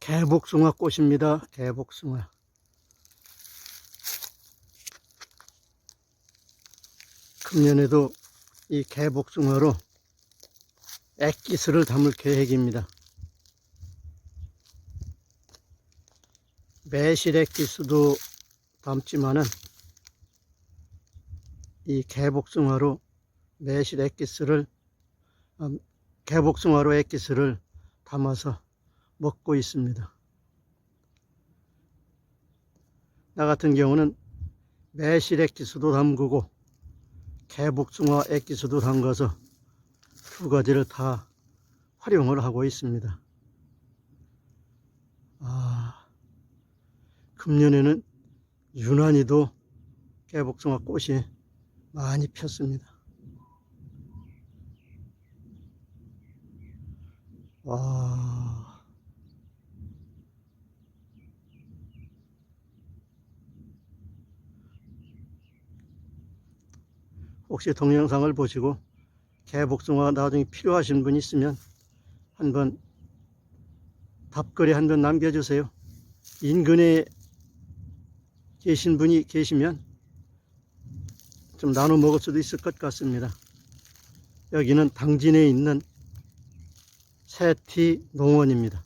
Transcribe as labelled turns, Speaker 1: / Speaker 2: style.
Speaker 1: 개복숭아 꽃입니다. 개복숭아. 금년에도 이 개복숭아로 액기스를 담을 계획입니다. 매실 액기스도 담지만은 이 개복숭아로 매실 액기스를 아, 개복숭아로 액기스를 담아서 먹고 있습니다. 나 같은 경우는 매실 액기스도 담그고 개복숭아 액기스도 담가서 두 가지를 다 활용을 하고 있습니다. 아, 금년에는 유난히도 개복숭아 꽃이 많이 폈습니다. 와. 혹시 동영상을 보시고 개복숭아 나중에 필요하신 분 있으면 한번 답글에 한번 남겨주세요. 인근에 계신 분이 계시면 좀 나눠 먹을 수도 있을 것 같습니다. 여기는 당진에 있는 세티 농원입니다.